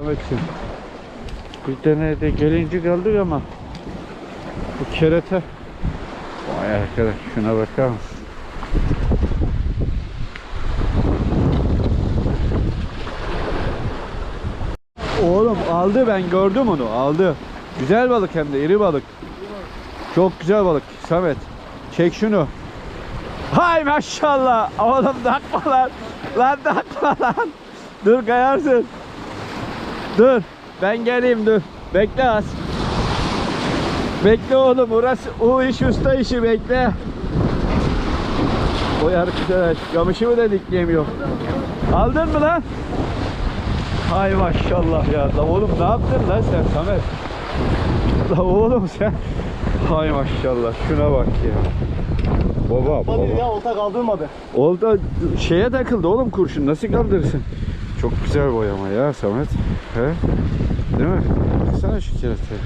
Samet'ciğim. Bir tane de gelinci kaldık ama bu kerete Vay arkadaş şuna bakar mısın? Oğlum aldı ben gördüm onu aldı. Güzel balık hem de iri balık. Çok güzel balık Samet. Çek şunu. Hay maşallah. Oğlum takma lan. Lan takma lan. Dur kayarsın. Dur. Ben geleyim dur. Bekle az. Bekle oğlum orası o iş usta işi bekle. Oy arkadaş kamışımı da dikleyemiyor. Aldın mı lan? Hay maşallah ya. La oğlum ne yaptın lan sen Samet? La oğlum sen. Hay maşallah şuna bak ya. Baba Hadi baba. ya olta kaldırmadı. Oldu şeye takıldı oğlum kurşun nasıl kaldırırsın? Çok güzel boyama ya Samet. He? Değil mi? Baksana şu keratayı.